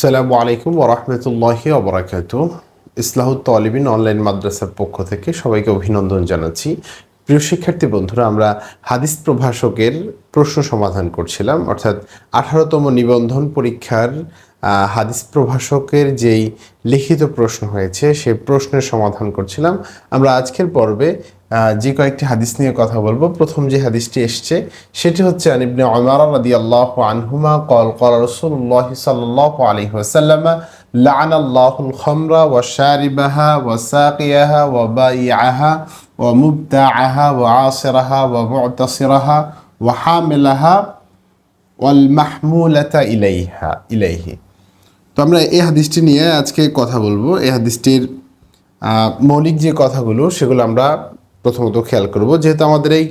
সালামু আলাইকুম ওরহমতুল্লাহি ওবরাকাত ইসলাহুত তলিবিন অনলাইন মাদ্রাসার পক্ষ থেকে সবাইকে অভিনন্দন জানাচ্ছি। প্রিয় শিক্ষার্থী বন্ধুরা, আমরা হাদিস প্রভাষকের প্রশ্ন সমাধান করছিলাম। অর্থাৎ আঠারোতম নিবন্ধন পরীক্ষার হাদিস প্রভাষকের যেই লিখিত প্রশ্ন হয়েছে সেই প্রশ্নের সমাধান করছিলাম। আমরা আজকের পর্বে যে কয়েকটি হাদিস নিয়ে কথা বলব। প্রথম যে হাদিসটি এসছে, সেটি হচ্ছে আনিবনে অমার রাদি আল্লাহ আনহুমা কল কল রসুল্লাহ সাল্লাহ আলী ওসাল্লামা লান আল্লাহুল খমরা ও শারিবাহা ও সাকিয়াহা ও বা ইয়াহা ও মুবদা আহা ও আসেরাহা ও মুতাসিরাহা ও হামেলাহা ওয়াল মাহমুলাতা ইলাইহা, ইলাইহি। তো আমরা এই হাদিসটি নিয়ে আজকে কথা বলব। এই হাদিসটির মৌলিক যে কথাগুলো, সেগুলো আমরা প্রথমত খেয়াল করব, যেহেতু আমাদের এই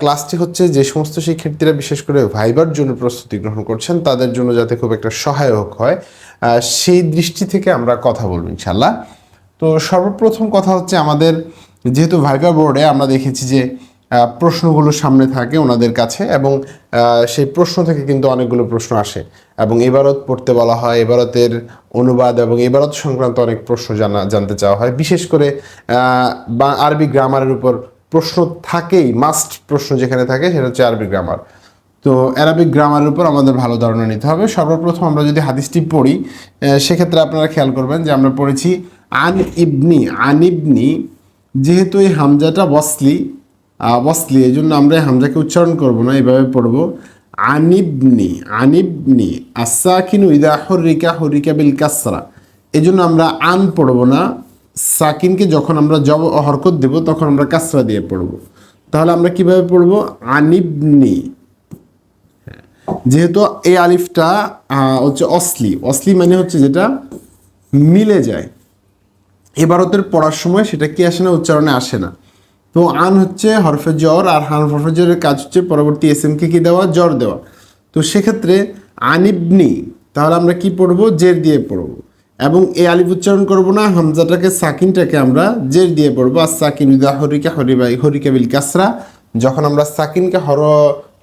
ক্লাসটি হচ্ছে যে সমস্ত শিক্ষার্থীরা, বিশেষ করে ভাইবার জন্য প্রস্তুতি গ্রহণ করছেন, তাদের জন্য যাতে খুব একটা সহায়ক হয় সেই দৃষ্টি থেকে আমরা কথা বলব ইনশাল্লাহ তো সর্বপ্রথম কথা হচ্ছে আমাদের, যেহেতু ভাইবার বোর্ডে আমরা দেখেছি যে প্রশ্নগুলো সামনে থাকে ওনাদের কাছে এবং সেই প্রশ্ন থেকে কিন্তু অনেকগুলো প্রশ্ন আসে। এবং এবারত পড়তে বলা হয়, এবারতের অনুবাদ এবং এবারত সংক্রান্ত অনেক প্রশ্ন জানা, জানতে চাওয়া হয়। বিশেষ করে বা আরবি গ্রামারের উপর প্রশ্ন থাকেই মাস্ট প্রশ্ন যেখানে থাকে সেটা হচ্ছে আরবি গ্রামার। তো অ্যারাবিক গ্রামারের উপর আমাদের ভালো ধারণা নিতে হবে। সর্বপ্রথম আমরা যদি হাদিসটি পড়ি সেক্ষেত্রে আপনারা খেয়াল করবেন যে আমরা পড়েছি, আন ইবনি আন ইবনি, যেহেতু এই হামজাটা বসলি আহ, এই জন্য আমরা হামজাকে উচ্চারণ করব না এইভাবে পড়ব। আনিবনি আনিবনি আসাকিনু ইদা হরিকা হরিকা বিল কাসরা। এই জন্য আমরা আন পড়ব না সাকিনকে যখন আমরা জব হরকত দেব তখন আমরা কাসরা দিয়ে পড়ব। তাহলে আমরা কীভাবে পড়ব? আনিবনি। যেহেতু এই আলিফটা হচ্ছে অসলি। অসলি মানে হচ্ছে যেটা মিলে যায়। এবারতের পড়ার সময় সেটা কি আসে না উচ্চারণে আসে না। তো আন হচ্ছে হরফে জ্বর আর হান হরফে জ্বরের কাজ হচ্ছে পরবর্তী এস এমকে কি দেওয়া, জ্বর দেওয়া। তো সেক্ষেত্রে আনিবনি তাহলে আমরা কি পড়ব? জের দিয়ে পড়ব। এবং এ আলিফ উচ্চারণ করব না, হামজাটাকে, সাকিনটাকে আমরা জের দিয়ে পড়ব। আর সাকিন উদা হরিকা হরিবাই, হরিকা বিল কাসরা। যখন আমরা সাকিনকে হর,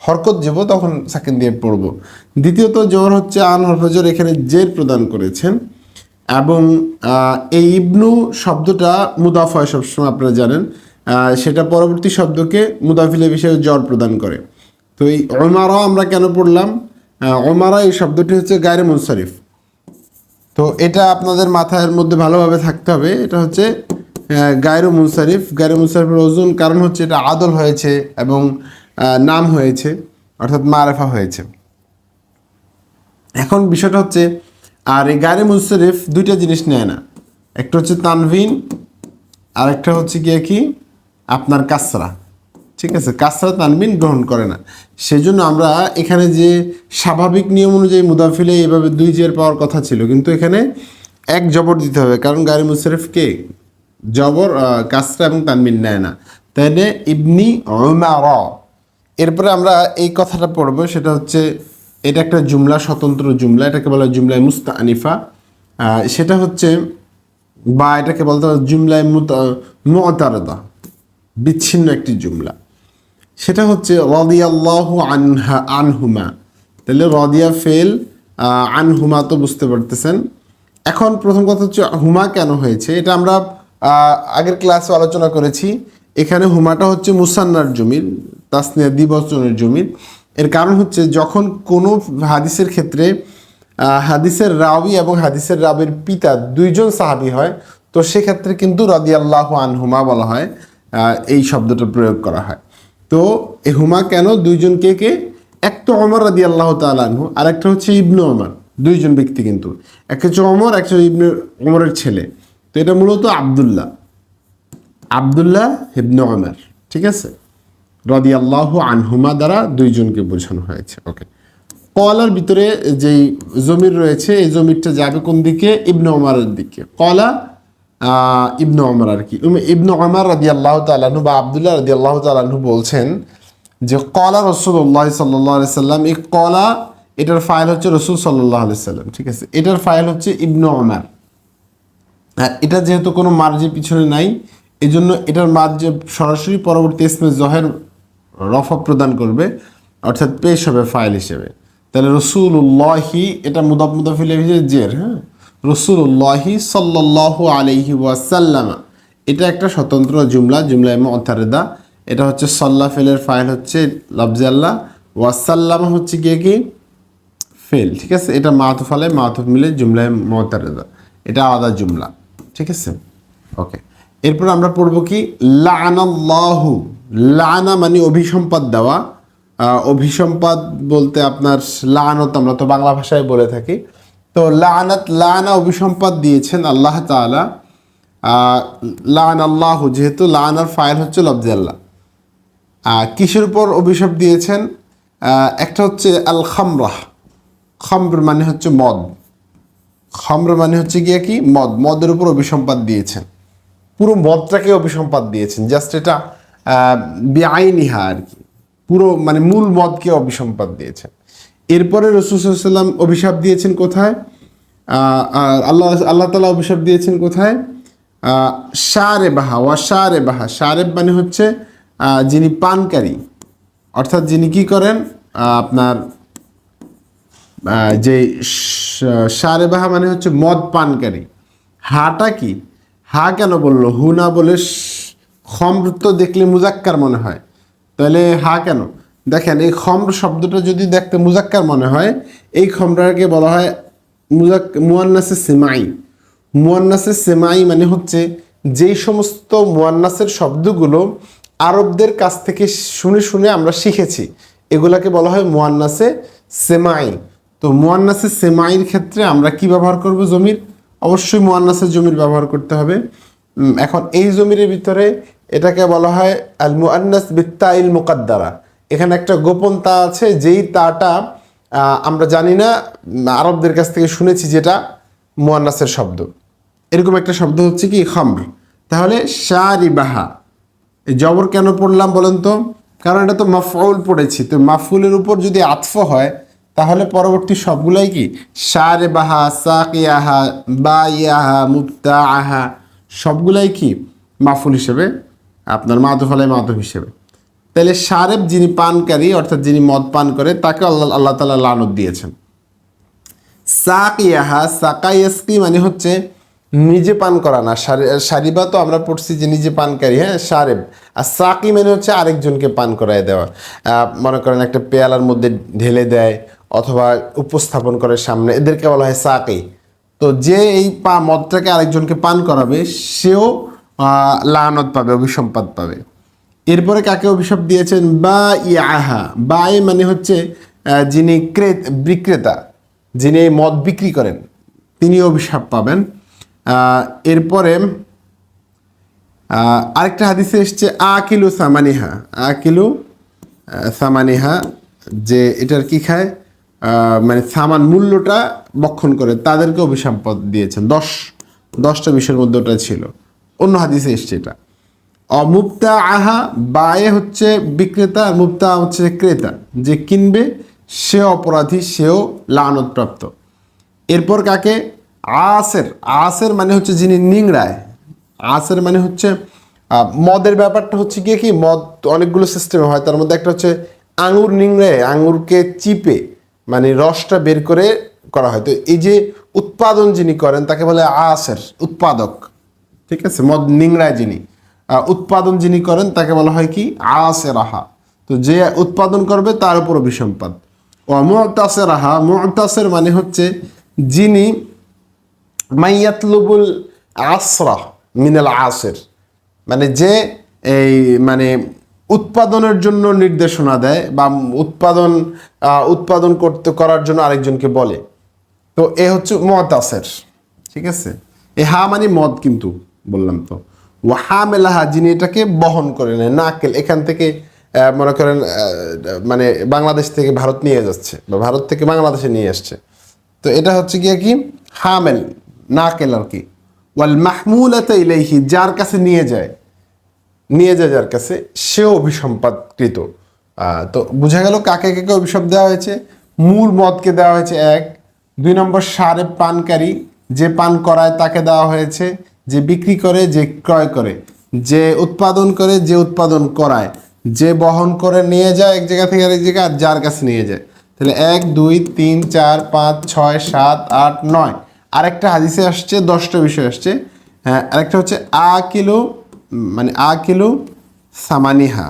হরকত যাব তখন সাকিন দিয়ে পড়ব। দ্বিতীয়ত জ্বর হচ্ছে আন হরফজর এখানে জের প্রদান করেছেন। এবং এই ইবনু শব্দটা মুদাফ হয় সবসময় আপনারা জানেন। সেটা পরবর্তী শব্দকে মুদাফিলে বিষয়ে জ্বর প্রদান করে। তো এই ওমারা আমরা কেন পড়লাম? ওমারা এই শব্দটি হচ্ছে গায়রে মুনসারিফ। তো এটা আপনাদের মাথার মধ্যে ভালোভাবে থাকতে হবে। এটা হচ্ছে গায়রো মুনসারিফ। গায়রো মুনসারিফের ওজন, কারণ হচ্ছে এটা আদল হয়েছে এবং নাম হয়েছে, অর্থাৎ মারেফা হয়েছে। এখন বিষয়টা হচ্ছে, আর এই গায়রে মুনসারিফ দুইটা জিনিস নেয় না। একটা হচ্ছে তানভিন আর একটা হচ্ছে গিয়ে কি? আপনার কাসরা। ঠিক আছে? কাসরা তানবিন গ্রহণ করে না। সেজন্য আমরা এখানে যে স্বাভাবিক নিয়ম অনুযায়ী মুদাফিলে এভাবে দুই জের পাওয়ার কথা ছিল, কিন্তু এখানে এক জবর দিতে হবে, কারণ গাড়ি মুশারিফ কে? জবর কাসরা এবং তানবিন নেয় না। তাইলে ইবনি ওমার এরপরে আমরা এই কথাটা পড়ব, সেটা হচ্ছে এটা একটা জুমলা, স্বতন্ত্র জুমলা, এটাকে বলা হয় জুমলায় মুস্তা আনিফা সেটা হচ্ছে বা এটাকে বলতে হবে জুমলায় মুতারদা। বিচ্ছিন্ন একটি জুমলা। সেটা হচ্ছে রদিয়াল্লাহ আনহা, আনহুমা। তাহলে রদিয়া ফেল আনহুমা তো বুঝতে পারতেছেন। এখন প্রথম কথা হচ্ছে হুমা কেন হয়েছে? এটা আমরা আগের ক্লাসে আলোচনা করেছি। এখানে হুমাটা হচ্ছে মুসান্নার জমির, তাসনিয়া দ্বিবচনের জমির। এর কারণ হচ্ছে যখন কোনো হাদিসের ক্ষেত্রে হাদিসের রাবি এবং হাদিসের রাবির পিতা দুইজন সাহাবি হয়, তো সেক্ষেত্রে কিন্তু রদিয়াল্লাহ আনহুমা বলা হয়। এই শব্দটা প্রয়োগ করা হয়। তো এই হুমা কেন দুইজন কে কে? এক তো অমর রাদি আল্লাহ তালু আর একটা হচ্ছে ইবনু অমর দুইজন ব্যক্তি কিন্তু। এক হচ্ছে অমর একটা ইবনু অমরের ছেলে। তো এটা মূলত আবদুল্লাহ। আবদুল্লাহ ইবনু অমর ঠিক আছে? রদি আল্লাহ আনহুমা দ্বারা দুইজনকে বোঝানো হয়েছে, ওকে। কলার ভিতরে যেই জমির রয়েছে, এই জমিরটা যাবে কোন দিকে? ইবনু অমরের দিকে। কলা ইবনু অমর আর কি। ইবনু অমর রাদি আল্লাহ তালাহু বা আবদুল্লাহ রাদি আল্লাহ তালাহু বলছেন যে কলা রসুল রসুল্লাহ সাল্লাহ সাল্লাম, এই কলা এটার ফাইল হচ্ছে রসুল সাল্লাহ সাল্লাম, ঠিক আছে? এটার ফাইল হচ্ছে ইবনু অমর হ্যাঁ এটা যেহেতু কোনো মার্জে পিছনে নাই এই জন্য এটার মার্জে সরাসরি পরবর্তী ইসমে জহের রফা প্রদান করবে, অর্থাৎ পেশ হবে ফাইল হিসেবে। তাহলে রসুল রসুল্লাহি এটা মুদাফ মুদাফিল জের হ্যাঁ? রসুল্লাহি সাল্লাহ আলহি ওয়াসাল্লাম। এটা একটা স্বতন্ত্র জুমলা জুমলা মতারেদা এটা হচ্ছে সল্লা ফেলের ফাইল হচ্ছে লফজে আল্লাহ। ওয়াসাল্লাম হচ্ছে গিয়ে কি? ফেল, ঠিক আছে? এটা মাতুফ আলে, মাতুফ মিলে জুমলায় মতারেদা এটা আলাদা জুমলা, ঠিক আছে? ওকে। এরপর আমরা পড়ব কি? লানাল্লাহু, লানা মানে অভিসম্পাদ দেওয়া। অভিসম্পাদ বলতে আপনার লানত আমরা তো বাংলা ভাষায় বলে থাকি। তো লানাত, লানা অভিসম্পাদ দিয়েছেন আল্লাহ তাআলা। লান আল্লাহ যেহেতু লানার ফাইল হচ্ছে লফজে আল্লাহ। কিসের উপর অভিশাপ দিয়েছেন? একটা হচ্ছে আল খামরাহ খামর মানে হচ্ছে মদ। খামর মানে হচ্ছে গিয়ে কি? মদ। মদের উপর অভিসম্পাদ দিয়েছেন। পুরো মদটাকে অভিসম্পাদ দিয়েছেন। জাস্ট এটা বেআইনিহা আর কি। পুরো মানে মূল মদকে অভিসম্পাদ দিয়েছেন। এরপরে রসুলাম অভিশাপ দিয়েছেন কোথায়? আল্লাহ আল্লাহ তালা অভিশাপ দিয়েছেন কোথায়? সারে বাহা ওয়া সারে বাহা সারেব মানে হচ্ছে যিনি পানকারী। অর্থাৎ যিনি কি করেন? আপনার যে সারে বাহা মানে হচ্ছে মদ পানকারী। হাটা কি? হা কেন বলল? হু না বলে স- দেখলে মুজাক্কার মনে হয়। তাহলে হা কেন? দেখেন, এই খম্র শব্দটা যদি দেখতে মুজাক্কার মনে হয়, এই খমরাকে বলা হয় মুজাক, মুয়ান্নাসে সেমাই। মুয়ান্নাসে সেমাই মানে হচ্ছে যেই সমস্ত মুয়ান্নাসের শব্দগুলো আরবদের কাছ থেকে শুনে শুনে আমরা শিখেছি, এগুলাকে বলা হয় মুয়ান্নাসে সেমাই। তো মুয়ান্নাসে সেমাইয়ের ক্ষেত্রে আমরা কি ব্যবহার করব জমির? অবশ্যই মুয়ান্নাসের জমির ব্যবহার করতে হবে। এখন এই জমির ভিতরে এটাকে বলা হয় আল মুআন্নাস বিত্তাইল মুকাদ্দারা। এখানে একটা গোপন তা আছে, যেই তাটা আমরা জানি না, আরবদের কাছ থেকে শুনেছি যেটা মুয়ান্নাসের শব্দ। এরকম একটা শব্দ হচ্ছে কি, খামর। তাহলে শারিবাহা জবর কেন পড়লাম বলেন তো? কারণ এটা তো মাফউল পড়েছি। তো মাফুলের উপর যদি আতফ হয়, তাহলে পরবর্তী সবগুলাই কি? সারে বাহা সাকিয়াহা, বাইয়াহা মুক্তা আহা সবগুলাই কি? মাফুল হিসেবে, আপনার মাতুফ আলাই মাতুফ হিসেবে। তাহলে সারেব যিনি পানকারী, অর্থাৎ যিনি মদ পান করে, তাকে আল্লাহ আল্লাহ তালা লানত দিয়েছেন। সাকিয়াহা, সাকাইয়াসকি মানে হচ্ছে নিজে পান করা না। সারি- সারিবা তো আমরা পড়ছি যে নিজে পানকারী হ্যাঁ? সারেব। আর সাকি মানে হচ্ছে আরেকজনকে পান করায় দেওয়া। মনে করেন একটা পেয়ালার মধ্যে ঢেলে দেয়, অথবা উপস্থাপন করে সামনে। এদেরকে বলা হয় সাকি। তো যে এই পা মদটাকে আরেকজনকে পান করাবে, সেও লানত পাবে, অভিসম্পাদ পাবে। এরপরে কাকে অভিশাপ দিয়েছেন? বা ইয়াহা। বা মানে হচ্ছে যিনি ক্রেত বিক্রেতা যিনি মদ বিক্রি করেন তিনি অভিশাপ পাবেন। এরপরে আরেকটা হাদিসে এসছে আকিলু সামানিহা। আহ, সামানিহা যে এটার কি খায়? মানে সামান মূল্যটা বক্ষণ করে তাদেরকে অভিশাপ দিয়েছেন। দশ দশটা বিষয়ের মধ্যে ওটা ছিল। অন্য হাদিসে এসছে এটা। অমুক্তা আহা বায়ে হচ্ছে বিক্রেতা আর মুক্তা হচ্ছে ক্রেতা। যে কিনবে, সে অপরাধী, সেও লানতপ্রাপ্ত। এরপর কাকে? আসের। আসের মানে হচ্ছে যিনি নিংড়ায়। আসের মানে হচ্ছে মদের ব্যাপারটা হচ্ছে গিয়ে কি, মদ অনেকগুলো সিস্টেমে হয়। তার মধ্যে একটা হচ্ছে আঙুর নিংড়ে আঙুরকে চিপে মানে রসটা বের করে করা হয়। তো এই যে উৎপাদন যিনি করেন, তাকে বলে আসের, উৎপাদক। ঠিক আছে? মদ নিংড়ায় যিনি। উৎপাদন যিনি করেন, তাকে বলা হয় কি? আসের আহা তো যে উৎপাদন করবে, তার উপর অভিসম্পাদ। ও মুতাসের আহা মুতাসের মানে হচ্ছে যিনি মাইয়াতলুবুল আসরা মিনাল আসের। মানে যে এই মানে উৎপাদনের জন্য নির্দেশনা দেয় বা উৎপাদন উৎপাদন করতে, করার জন্য আরেকজনকে বলে। তো এ হচ্ছে মতাসের। ঠিক আছে? এ হা মানে মদ কিন্তু, বললাম তো। ও হা মেলাহা যিনি এটাকে বহন করে নেয় নাকেল, এখান থেকে মনে করেন মানে বাংলাদেশ থেকে ভারত নিয়ে যাচ্ছে, বা ভারত থেকে বাংলাদেশে নিয়ে আসছে। তো এটা হচ্ছে গিয়ে কি? হামেল, নাকেল আর কি। ওয়াল মাহমুলাতা ইলাইহি, যার কাছে নিয়ে যায় নিয়ে যায় যার কাছে, সেও অভিসম্পাদকৃত তো বোঝা গেল কাকে কাকে অভিশাপ দেওয়া হয়েছে? মূল মদকে দেওয়া হয়েছে, এক। দুই নম্বর, সারে পানকারী, যে পান করায় তাকে দেওয়া হয়েছে। যে বিক্রি করে, যে ক্রয় করে, যে উৎপাদন করে, যে উৎপাদন করায়, যে বহন করে নিয়ে যায় এক জায়গা থেকে আরেক জায়গায় যার কাছে নিয়ে যায়। তাহলে এক, দুই, তিন, চার, পাঁচ, ছয়, সাত, আট, নয়। আরেকটা হাদিসে আসছে, দশটা বিষয় আসছে। হ্যাঁ আরেকটা হচ্ছে আ কিলো মানে আ কিলো সামানিহা।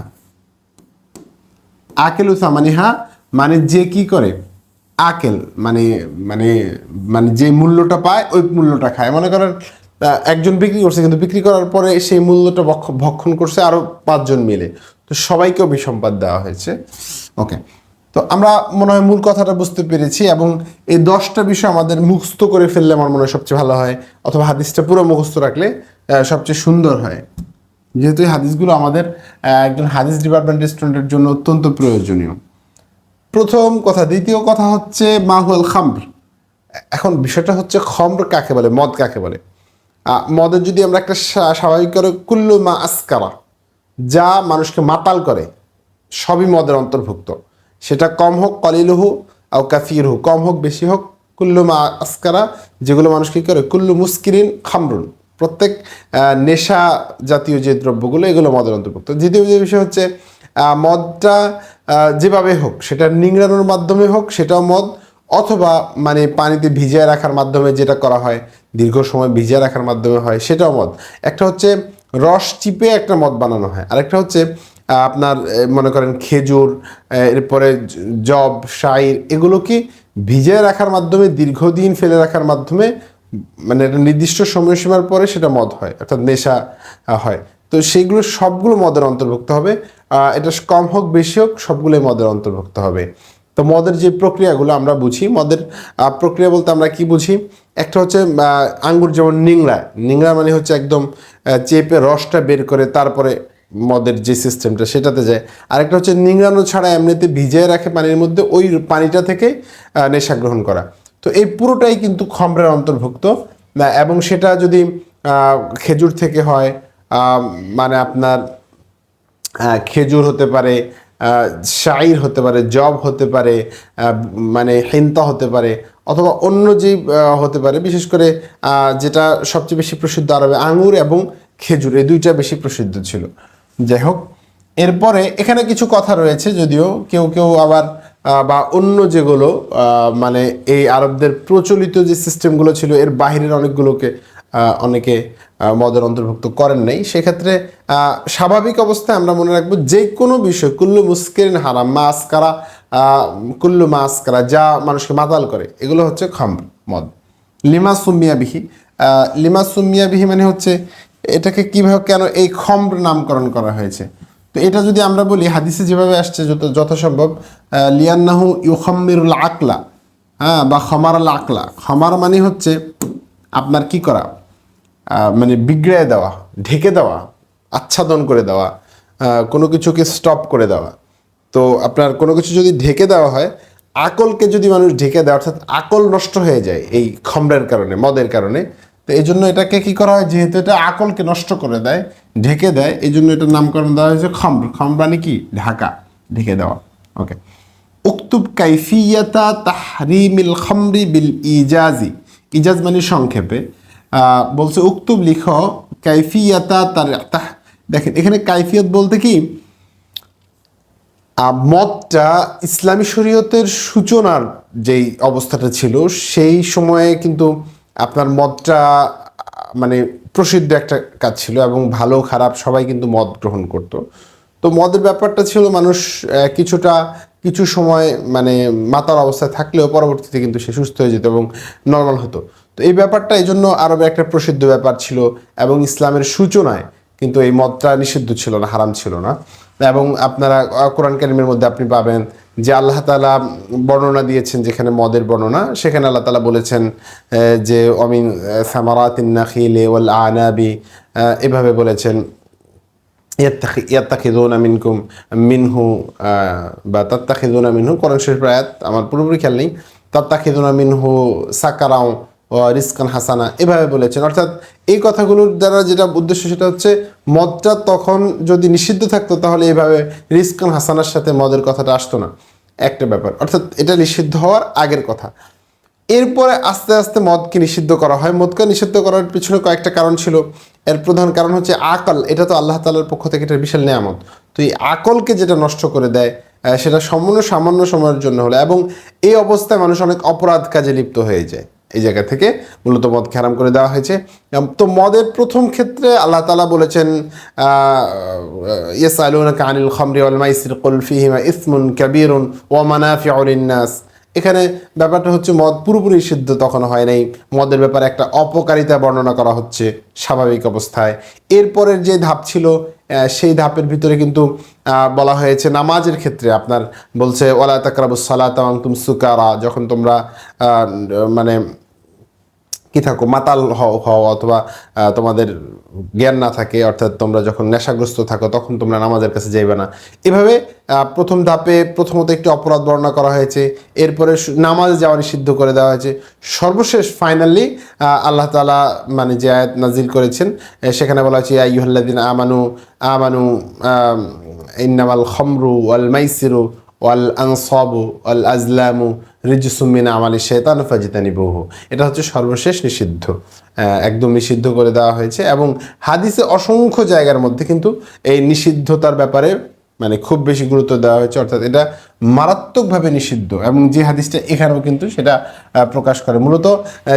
আকেলু সামানিহা মানে যে কি করে? আকেল মানে মানে মানে যে মূল্যটা পায়, ওই মূল্যটা খায়। মনে করেন একজন বিক্রি করছে, কিন্তু বিক্রি করার পরে সেই মূল্যটা ভক্ষণ করছে আরও পাঁচজন মিলে। তো সবাইকে অভিসম্পাদ দেওয়া হয়েছে। ওকে তো আমরা মনে হয় মূল কথাটা বুঝতে পেরেছি এবং এই দশটা বিষয় আমাদের মুখস্থ করে ফেললে আমার মনে হয় সবচেয়ে ভালো হয়, অথবা হাদিসটা পুরো মুখস্থ রাখলে সবচেয়ে সুন্দর হয়। যেহেতু এই হাদিসগুলো আমাদের একজন হাদিস ডিপার্টমেন্টের স্টুডেন্টের জন্য অত্যন্ত প্রয়োজনীয়। প্রথম কথা, দ্বিতীয় কথা হচ্ছে মাহুয়াল খাম্র। এখন বিষয়টা হচ্ছে খম্র কাকে বলে, মদ কাকে বলে? মদের যদি আমরা একটা স্বা- স্বাভাবিক করে কুল্লু মা আসকারা, যা মানুষকে মাতাল করে, সবই মদের অন্তর্ভুক্ত। সেটা কম হোক কলিলহু আও কাফির হোক কম হোক বেশি হোক কুল্লু মা আসকারা, যেগুলো মানুষকে কি করে? কুল্লু মুস্কিরিন খামরুন। প্রত্যেক নেশা জাতীয় যে দ্রব্যগুলো, এগুলো মদের অন্তর্ভুক্ত। দ্বিতীয় যে বিষয় হচ্ছে মদটা যেভাবে হোক, সেটা নিংড়ানোর মাধ্যমে হোক, সেটাও মদ। অথবা মানে পানিতে ভিজিয়ে রাখার মাধ্যমে যেটা করা হয়, দীর্ঘ সময় ভিজিয়ে রাখার মাধ্যমে হয়, সেটাও মদ। একটা হচ্ছে রস চিপে একটা মদ বানানো হয়। আরেকটা হচ্ছে আপনার মনে করেন খেজুর এরপরে জব, শাইর এগুলো কি ভিজিয়ে রাখার মাধ্যমে, দীর্ঘদিন ফেলে রাখার মাধ্যমে মানে একটা নির্দিষ্ট সময়সীমার পরে সেটা মদ হয়, অর্থাৎ নেশা হয়। তো সেইগুলো সবগুলো মদের অন্তর্ভুক্ত হবে। এটা কম হোক, বেশি হোক, সবগুলোই মদের অন্তর্ভুক্ত হবে। তো মদের যে প্রক্রিয়াগুলো আমরা বুঝি, মদের প্রক্রিয়া বলতে আমরা কি বুঝি? একটা হচ্ছে আঙ্গুর যেমন নিংড়া নিংড়া মানে হচ্ছে একদম চেপে রসটা বের করে তারপরে মদের যে সিস্টেমটা সেটাতে যায়। আরেকটা হচ্ছে নিংড়ানো ছাড়া এমনিতে ভিজিয়ে রাখে পানির মধ্যে, ওই পানিটা থেকে নেশা গ্রহণ করা। তো এই পুরোটাই কিন্তু খম্রের অন্তর্ভুক্ত এবং সেটা যদি খেজুর থেকে হয় মানে আপনার খেজুর হতে পারে শাইর হতে পারে, জব হতে পারে মানে হিন্তা হতে পারে, অথবা অন্য যে হতে পারে, বিশেষ করে যেটা সবচেয়ে বেশি প্রসিদ্ধ আরবে, আঙুর এবং খেজুর, এই দুইটা বেশি প্রসিদ্ধ ছিল। যাই হোক, এরপরে এখানে কিছু কথা রয়েছে, যদিও কেউ কেউ আবার বা অন্য যেগুলো মানে এই আরবদের প্রচলিত যে সিস্টেমগুলো ছিল, এর বাহিরের অনেকগুলোকে অনেকে মদের অন্তর্ভুক্ত করেন নাই। সেক্ষেত্রে স্বাভাবিক অবস্থায় আমরা মনে রাখব যে কোনো বিষয় কুল্লু মুস্কিরিন হারাম মাছ কারা কুল্লু মাছ কারা যা মানুষকে মাতাল করে এগুলো হচ্ছে খাম মদ। লিমা সুমিয়া বিহি আহ, লিমা সুমিয়া বিহি মানে হচ্ছে এটাকে কীভাবে কেন এই খম্র নামকরণ করা হয়েছে? তো এটা যদি আমরা বলি হাদিসে যেভাবে আসছে যত যথাসম্ভব লিয়ান্নাহু ইউখাম্মিরুল আকলা হ্যাঁ বা খমার আল আকলা। খমার মানে হচ্ছে আপনার কি করা? মানে বিগড়ে দেওয়া, ঢেকে দেওয়া, আচ্ছাদন করে দেওয়া কোনো কিছুকে স্টপ করে দেওয়া। তো আপনার কোনো কিছু যদি ঢেকে দেওয়া হয়, আকলকে যদি মানুষ ঢেকে দেয়, অর্থাৎ আকল নষ্ট হয়ে যায় এই খমরের কারণে, মদের কারণে, তো এই জন্য এটাকে কী করা হয়? যেহেতু এটা আকলকে নষ্ট করে দেয়, ঢেকে দেয়, এই জন্য এটার নামকরণ দেওয়া হয়েছে খম্র। খম্র মানে কি? ঢাকা, ঢেকে দেওয়া। ওকে উক্তুব কাইফিয়াতা তাহরিমিল খামরি বিল ইজাজি। ইজাজ মানে সংক্ষেপে। বলছে উক্তুব লিখ কাইফিয়াতা তার দেখেন এখানে কাইফিয়ত বলতে কি? মদটা ইসলামী শরীয়তের সূচনার যেই অবস্থাটা ছিল সেই সময়ে কিন্তু আপনার আহ, মানে প্রসিদ্ধ একটা কাজ ছিল এবং ভালো খারাপ সবাই কিন্তু মদ গ্রহণ করত। তো মদের ব্যাপারটা ছিল মানুষ কিছুটা কিছু সময় মানে মাতার অবস্থায় থাকলেও পরবর্তীতে কিন্তু সে সুস্থ হয়ে যেত এবং নর্মাল হতো। তো এই ব্যাপারটা এই জন্য আরবে একটা প্রসিদ্ধ ব্যাপার ছিল এবং ইসলামের সূচনায় কিন্তু এই মদটা নিষিদ্ধ ছিল না, হারাম ছিল না। এবং আপনারা কোরআন কারিমের মধ্যে আপনি পাবেন যে আল্লাহ তালা বর্ণনা দিয়েছেন যেখানে মদের বর্ণনা, সেখানে আল্লাহ তালা বলেছেন যে অমিন সামারাতিন নাখিলে ওয়াল আনাবি এভাবে বলেছেন মিনকুম মিনহু বা তাত্তাখিদুনা মিনহু, কোরআন শরীফ আয়াত, আমার পুরোপুরি খেয়াল নেই, তাত্তাখিদুনা মিনহু সাকারাও রিস্কান হাসানা, এভাবে বলেছেন। অর্থাৎ এই কথাগুলোর দ্বারা যেটা উদ্দেশ্য সেটা হচ্ছে, মদটা তখন যদি নিষিদ্ধ থাকতো, তাহলে এইভাবে রিস্কান হাসানার সাথে মদের কথাটা আসতো না। একটা ব্যাপার। অর্থাৎ এটা নিষিদ্ধ হওয়ার আগের কথা। এরপরে আস্তে আস্তে মদকে নিষিদ্ধ করা হয়। মদকে নিষিদ্ধ করার পিছনে কয়েকটা কারণ ছিল। এর প্রধান কারণ হচ্ছে আকল। এটা তো আল্লাহ তালার পক্ষ থেকে এটা বিশাল নেয়ামত। তো এই আকলকে যেটা নষ্ট করে দেয় সেটা সম্পূর্ণ সামান্য সময়ের জন্য হলো। এবং এই অবস্থায় মানুষ অনেক অপরাধ কাজে লিপ্ত হয়ে যায়। এই জায়গা থেকে মূলত মদ হারাম করে দেওয়া হয়েছে। তো মদের প্রথম ক্ষেত্রে আল্লাহ তালা বলেছেন ইয়েস আলুনা কানিল খমরি ওয়াল মাইসির কুল ফিহিমা ইসমুন কাবিরুন ওয়া মানাফিউর নাস এখানে ব্যাপারটা হচ্ছে মদ পুরোপুরি সিদ্ধ তখন হয় নাই। মদের ব্যাপারে একটা অপকারিতা বর্ণনা করা হচ্ছে স্বাভাবিক অবস্থায়। এরপরের যে ধাপ ছিল সেই ধাপের ভিতরে কিন্তু বলা হয়েছে নামাজের ক্ষেত্রে আপনার বলছে ওলা তাকরাবুস সালাত তুম সুকারা। যখন তোমরা মানে কি থাকো মাতাল হও হও অথবা তোমাদের জ্ঞান না থাকে অর্থাৎ তোমরা যখন নেশাগ্রস্ত থাকো তখন তোমরা নামাজের কাছে যাইবে না। এভাবে প্রথম ধাপে প্রথমত একটি অপরাধ বর্ণনা করা হয়েছে। এরপরে নামাজ যাওয়া নিষিদ্ধ করে দেওয়া হয়েছে। সর্বশেষ ফাইনালি আল্লাহ তালা মানে যে আয়াত নাজিল করেছেন সেখানে বলা হয়েছে আইহল্লাদিন আমানু আমানু আম, ইন্নামাল খমরু ওয়াল মাইসিরু ওয়াল আনসাবু, ওয়াল আজলামু রিজসুমিন আমালি শেতান ফাজিতানি বহু এটা হচ্ছে সর্বশেষ নিষিদ্ধ একদম নিষিদ্ধ করে দেওয়া হয়েছে এবং হাদিসে অসংখ্য জায়গার মধ্যে কিন্তু এই নিষিদ্ধতার ব্যাপারে মানে খুব বেশি গুরুত্ব দেওয়া হয়েছে, অর্থাৎ এটা মারাত্মকভাবে নিষিদ্ধ এবং যে হাদিসটা এখানেও কিন্তু সেটা প্রকাশ করে। মূলত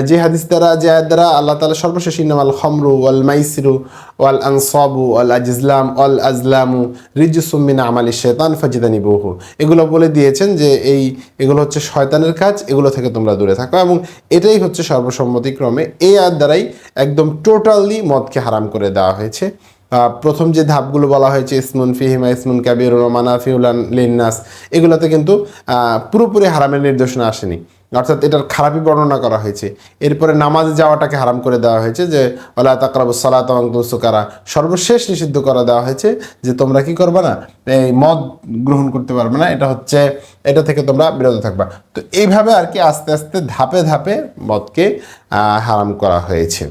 যে হাদিস দ্বারা, যে আয়াত দ্বারা আল্লাহ তালা সর্বশেষ ইনামাল খমরু ওয়াল মাইসিরু ওয়াল আনসাবু ওয়াল আজলাম, ওয়াল আজলামু রিজুসুমিন আমালি শেতান ফাজিদানি বহু এগুলো বলে দিয়েছেন যে এই, এগুলো হচ্ছে শয়তানের কাজ, এগুলো থেকে তোমরা দূরে থাকো এবং এটাই হচ্ছে সর্বসম্মতিক্রমে এই আয়াত দ্বারাই একদম টোটালি মদকে হারাম করে দেওয়া হয়েছে। প্রথম যে ধাপগুলো বলা হয়েছে, ইসমুন ফিহিমা, ইসমুন কাবির মানাফিউলান লিন্নাস, এগুলোতে কিন্তু পুরোপুরি হারামের নির্দেশনা আসেনি। অর্থাৎ এটার খারাপই বর্ণনা করা হয়েছে। এরপরে নামাজে যাওয়াটাকে হারাম করে দেওয়া হয়েছে, যে ওলা তাকরাবুস সালাত সুকারা, সর্বশেষ নিষিদ্ধ করে দেওয়া হয়েছে, যে তোমরা কি করবে না, এই মদ গ্রহণ করতে পারবে না, এটা হচ্ছে, এটা থেকে তোমরা বিরত থাকবা। তো এইভাবে আর কি আস্তে আস্তে ধাপে ধাপে মদকে হারাম করা হয়েছে।